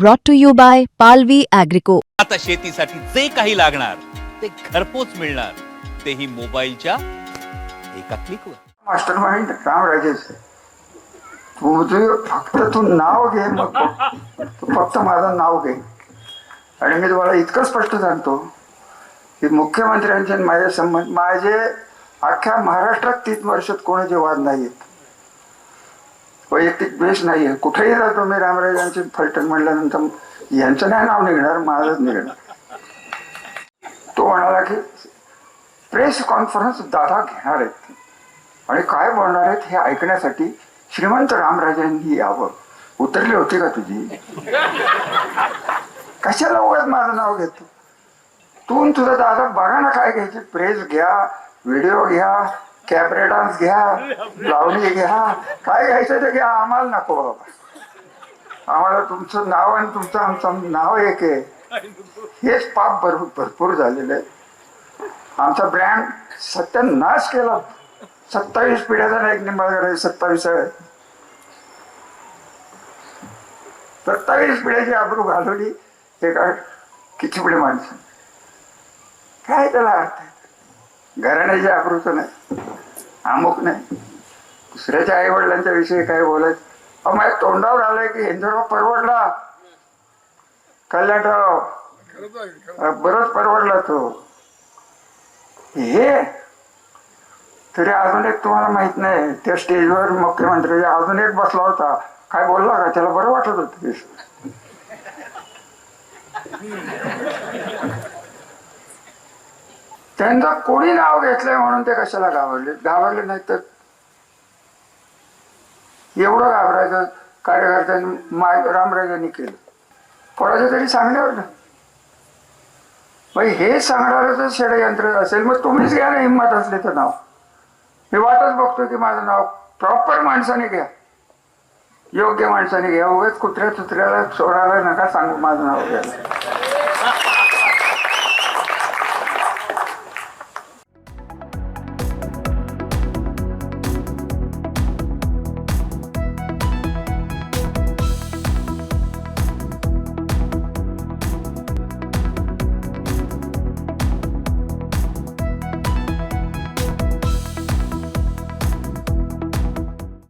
brought to you by Palvi Agrico. आता शेतीसाठी जे काही लागणार ते घरपोच मिळणार. तेही मोबाईलच्या एका क्लिकवर मास्टर माइंड रामराजेच तू तू फक्त तू नाव घे मग. तू फक्त माझं नाव घे. आणि मी तुम्हाला इतकं स्पष्ट सांगतो की मुख्यमंत्र्यांचे आणि माझे संबंध माझे अख्ख्या महाराष्ट्रात तीन वर्षात कोणाचे वाद नाही आहेत वैयक्तिक द्वेष नाही आहे कुठेही जातो मी रामराजांचे फलटण म्हणल्यानंतर यांचं नाही नाव निघणार माझंच निघणार. तो म्हणाला की प्रेस कॉन्फरन्स दादा घेणार आहेत. आणि काय बोलणार आहेत हे ऐकण्यासाठी श्रीमंत रामराजांनी यावं. उतरली होती का तुझी? कशाला उगाच माझं नाव घेतो? तू तुझा दादा बघा ना काय घ्यायची. प्रेस घ्या व्हिडिओ घ्या कॅबरे डान्स घ्या लावणी घ्या काय घ्यायचं ते घ्या आम्हाला नको बाबा. आम्हाला तुमचं नाव आणि तुमचं आमचं नाव एक आहे. हेच पाप भरपूर भरपूर झालेलं आहे. आमचा ब्रँड सत्यानाश केला. सत्तावीस पिढ्याचा ना एक निंबाळकर सत्तावीस आहे. सत्तावीस पिढ्याची आबरू घालवली एका पिढे माणसं. काय त्याला अर्थ आहे? घराण्याची आकृत नाही अमुक नाही. दुसऱ्याच्या आई वडिलांच्या विषयी काय बोलायचं अहो माझ्या तोंडावर आलंय की हिंदुराव परवडला. कल्याणराव बरंच परवडला तो. हे तरी अजून एक तुम्हाला माहीत नाही त्या स्टेजवर मुख्यमंत्री अजून एक बसला होता. काय बोलला का? त्याला बरं वाटत होत त्यांचं कोणी नाव घेतलंय म्हणून ते कशाला घाबरले? घाबरले नाही तर? एवढं घाबरायचं कार्यकर्त्यांनी माय रामराजांनी केलं. कोणाच्या तरी सांगण्यावर ना. मग हे सांगणारं षडयंत्र असेल मग तुम्हीच घ्या ना हिंमत असले तर नाव. मी वाटच बघतो की माझं नाव प्रॉपर माणसाने घ्या. योग्य माणसाने घ्या. उगाच कुत्र्या तुत्र्याला चोराला नका सांगू माझं नाव घ्यायला.